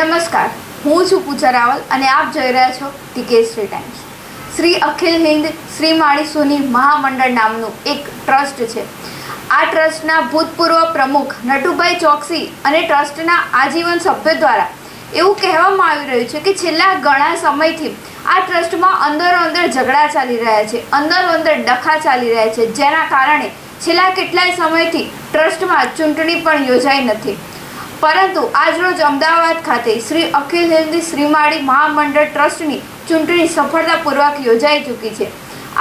નમસ્કાર. હું છું પૂજા રાવલ અને આપ જોઈ રહ્યા છો ટીકેશ્રી ટાઈમ્સ. શ્રી અખિલ હિન્દ શ્રી માણીસુની મહામંડળ નામનું એક ટ્રસ્ટ છે. આ ટ્રસ્ટના ભૂતપૂર્વ પ્રમુખ નટુભાઈ ચોકસી અને ટ્રસ્ટના આજીવન સભ્યો દ્વારા એવું કહેવામાં આવી રહ્યું છે કે છેલ્લા ઘણા સમયથી આ ટ્રસ્ટમાં અંદરો અંદર ઝઘડા ચાલી રહ્યા છે અંદરો અંદર ડખા ચાલી રહ્યા છે. જેના કારણે છેલ્લા કેટલાય સમયથી ટ્રસ્ટમાં ચૂંટણી પણ યોજાઈ નથી. પરંતુ આજરોજ અમદાવાદ ખાતે શ્રી અખિલ હિન્દી શ્રીમાળી મહામંડળ ટ્રસ્ટની ચૂંટણી સફળતાપૂર્વક યોજાઈ ચૂકી છે.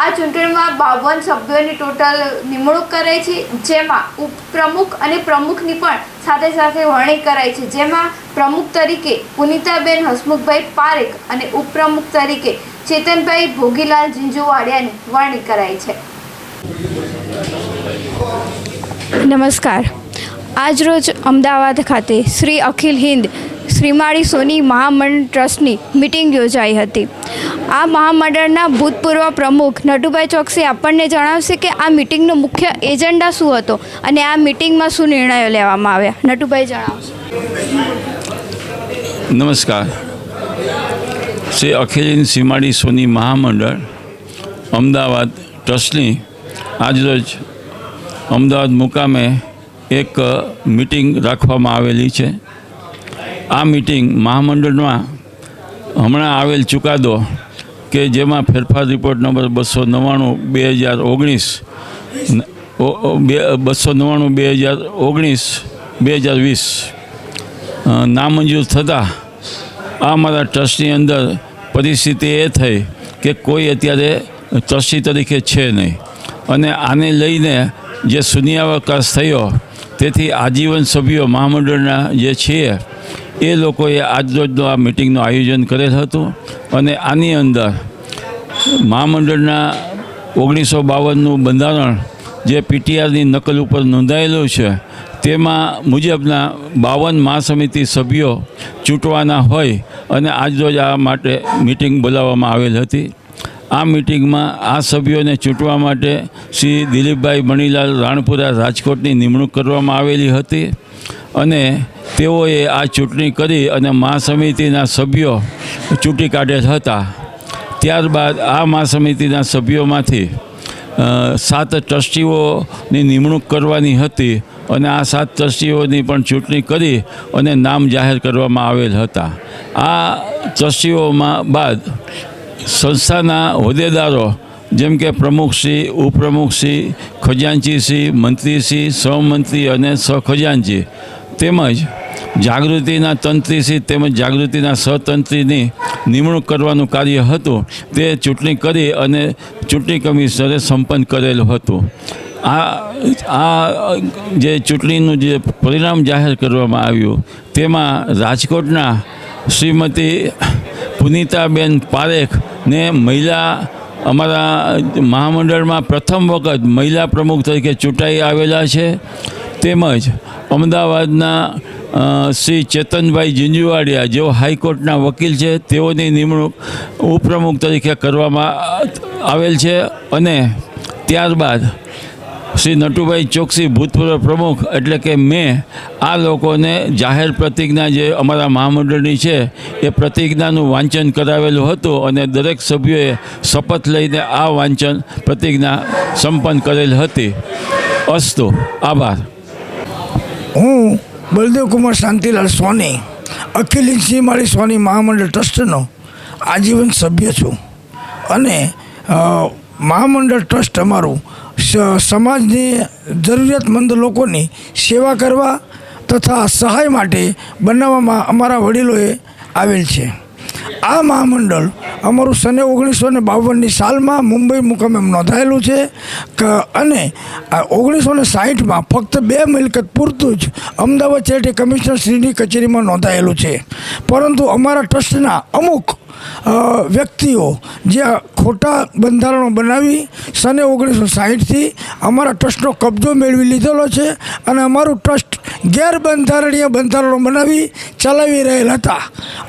આ ચૂંટણીમાં બાવન સભ્યોની ટોટલ નિમણૂક કરાઈ છે, જેમાં ઉપપ્રમુખ અને પ્રમુખની પણ સાથે સાથે વરણી કરાઈ છે. જેમાં પ્રમુખ તરીકે પુનિતાબેન હસમુખભાઈ પારેખ અને ઉપપ્રમુખ તરીકે ચેતનભાઈ ભોગીલાલ ઝીંઝુવાડિયાની વરણી કરાઈ છે. નમસ્કાર. આજરોજ અમદાવાદ ખાતે શ્રી અખિલ હિન્દ શ્રીમાળી સોની મહામંડળ ટ્રસ્ટની મિટિંગ યોજાઈ હતી. આ મહામંડળના ભૂતપૂર્વ પ્રમુખ નટુભાઈ ચોકસી આપણને જણાવશે કે આ મિટિંગનો મુખ્ય એજન્ડા શું હતો અને આ મિટિંગમાં શું નિર્ણયો લેવામાં આવ્યા. નટુભાઈ જણાવશો. નમસ્કાર. શ્રી અખિલીન સીમાડી સોની મહામંડળ અમદાવાદ ટ્રસ્ટની આજરોજ અમદાવાદ મુકામે એક મિટિંગ રાખવામાં આવેલી છે. આ મિટિંગ મહામંડળમાં હમણાં આવેલ ચુકાદો કે જેમાં ફેરફાર રિપોર્ટ નંબર બસો નવ્વાણું, બે હજાર ઓગણીસ બસો નવ્વાણું, બે હજાર ઓગણીસ, બે હજાર વીસ નામંજૂર થતાં આ મારા ટ્રસ્ટની અંદર પરિસ્થિતિ એ થઈ કે કોઈ અત્યારે ટ્રસ્ટી તરીકે છે નહીં. અને આને લઈને જે શૂન્યાવકાશ થયો તેથી આજીવન સભ્યો મહામંડળના જે છીએ એ લોકોએ આજરોજનું આ મિટિંગનું આયોજન કરેલ હતું અને આની અંદર મહામંડળના ઓગણીસો બાવનનું બંધારણ જે પીટીઆરની નકલ ઉપર નોંધાયેલું છે, તેમાં મુજબના બાવન મહાસમિતિ સભ્યો ચૂંટવાના હોય અને આજરોજ આ માટે મિટિંગ બોલાવવામાં આવેલ હતી. આ મિટિંગમાં આ સભ્યોને ચૂંટવા માટે શ્રી દિલીપભાઈ મણીલાલ રાણપુરા રાજકોટની નિમણૂક કરવામાં આવેલી હતી અને તેઓએ આ ચૂંટણી કરી અને મહાસમિતિના સભ્યો ચૂંટી કાઢેલ હતા. ત્યારબાદ આ મહાસમિતિના સભ્યોમાંથી સાત ટ્રસ્ટીઓની નિમણૂક કરવાની હતી અને આ સાત ટ્રસ્ટીઓની પણ ચૂંટણી કરી અને નામ જાહેર કરવામાં આવેલ હતા. આ ટ્રસ્ટીઓમાં બાદ સંસ્થાના હોદ્દેદારો, જેમ કે પ્રમુખશ્રી, ઉપપ્રમુખશ્રી, ખજાનચીશ્રી, મંત્રીશ્રી, સહમંત્રી અને સહખજાનજી તેમજ જાગૃતિના તંત્રીશ્રી તેમજ જાગૃતિના સહતંત્રીની નિમણૂક કરવાનું કાર્ય હતું. તે ચૂંટણી કરી અને ચૂંટણી કમિશનરે સંપન્ન કરેલું હતું. આ આ જે ચૂંટણીનું જે પરિણામ જાહેર કરવામાં આવ્યું, તેમાં રાજકોટના શ્રીમતી પુનિતાબેન પારેખ ને મહિલા અમારા મહામંડળમાં પ્રથમ વખત મહિલા પ્રમુખ તરીકે ચૂંટાઈ આવેલા છે. તેમજ અમદાવાદના શ્રી ચેતનભાઈ જિંજુવાડિયા, જેઓ હાઈકોર્ટના વકીલ છે, તેઓની નિમણૂક ઉપપ્રમુખ તરીકે કરવામાં આવેલ છે. અને ત્યારબાદ શ્રી નટુભાઈ ચોકસી ભૂતપૂર્વ પ્રમુખ એટલે કે મેં આ લોકોને જાહેર પ્રતિજ્ઞા જે અમારા મહામંડળની છે, એ પ્રતિજ્ઞાનું વાંચન કરાવેલું હતું અને દરેક સભ્યોએ શપથ લઈને આ વાંચન પ્રતિજ્ઞા સંપન્ન કરેલ હતી. અસ્તુ. આભાર. હું બલદેવકુમાર શાંતિલાલ સોની, અખિલ સિંહ માળી સોની મહામંડળ ટ્રસ્ટનો આજીવન સભ્ય છું. અને મહામંડળ ટ્રસ્ટ અમારું સમાજની જરૂરિયાતમંદ લોકોની સેવા કરવા તથા સહાય માટે બનાવવામાં અમારા વડીલોએ આવેલ છે. આ મહામંડળ અમારું સને ઓગણીસો ને બાવનની સાલમાં મુંબઈ મુકામે નોંધાયેલું છે અને ઓગણીસો ને સાહીઠમાં ફક્ત બે મિલકત પૂરતું જ અમદાવાદ ચેરિટી કમિશનર શ્રીની કચેરીમાં નોંધાયેલું છે. પરંતુ અમારા ટ્રસ્ટના અમુક વ્યક્તિઓ જે ખોટા બંધારણો બનાવી સને ઓગણીસો સાહીઠથી અમારા ટ્રસ્ટનો કબજો મેળવી લીધેલો છે અને અમારું ટ્રસ્ટ ગેરબંધારણીય બંધારણો બનાવી ચલાવી રહેલા હતા.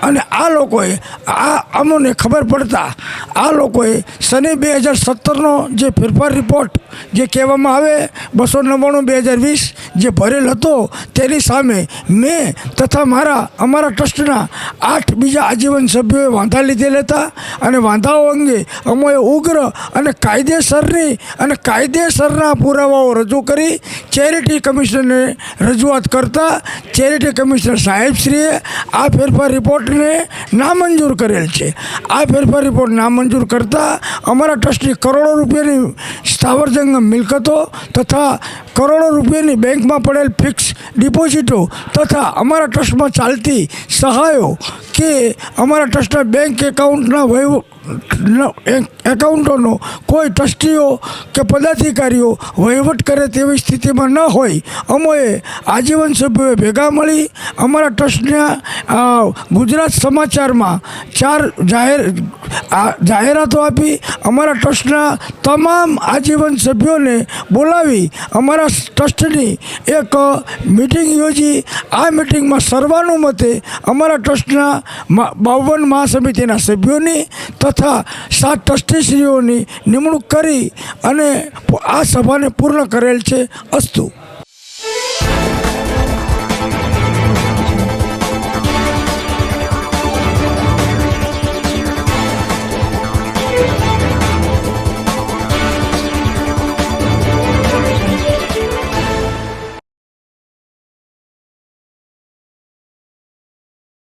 અને આ લોકોએ આ અમોને ખબર પડતા આ લોકોએ સને બે હજાર સત્તરનો જે ફેરફાર રિપોર્ટ જે કહેવામાં આવે બસો નવ્વાણું બે હજાર વીસ જે ભરેલ હતો તેની સામે મેં તથા મારા, અમારા ટ્રસ્ટના આઠ બીજા આજીવન સભ્યોએ વાંધા લીધેલા હતા અને વાંધાઓ અંગે અમોએ ઉગ્ર અને કાયદેસરની અને કાયદેસરના પુરાવાઓ રજૂ કરી. ચેરિટી કમિશનરને રજૂઆત કરતા ચેરિટી કમિશનર સાહેબશ્રીએ આ ફેરફાર રિપોર્ટને નામંજૂર કરેલ છે. આ ફેરફાર રિપોર્ટ નામંજૂર કરતા અમારા ટ્રસ્ટની કરોડો રૂપિયાની સ્થાવર જંગમ મિલકતો તથા કરોડો રૂપિયાની બેંકમાં પડેલ ફિક્સ ડિપોઝિટો તથા અમારા ટ્રસ્ટમાં ચાલતી સહાયો કે અમારા ટ્રસ્ટના બેંક એકાઉન્ટના વહીવ એકાઉન્ટોનો કોઈ ટ્રસ્ટીઓ કે પદાધિકારીઓ વહીવટ કરે તેવી સ્થિતિમાં ન હોય, અમોએ આજીવન સભ્યોએ ભેગા મળી અમારા ટ્રસ્ટના ગુજરાત સમાચારમાં ચાર જાહેર જાહેરાતો આપી, અમારા ટ્રસ્ટના તમામ આજીવન સભ્યોને બોલાવી, અમારા ટ્રસ્ટની એક મિટિંગ યોજી, આ મિટિંગમાં સર્વાનુમતે અમારા ટ્રસ્ટના બાવન મહાસમિતિના સભ્યોની તથા સાત ટ્રસ્ટીશ્રીઓની નિમણૂક કરી અને આ સભાને પૂર્ણ કરેલ છે અસ્તુ.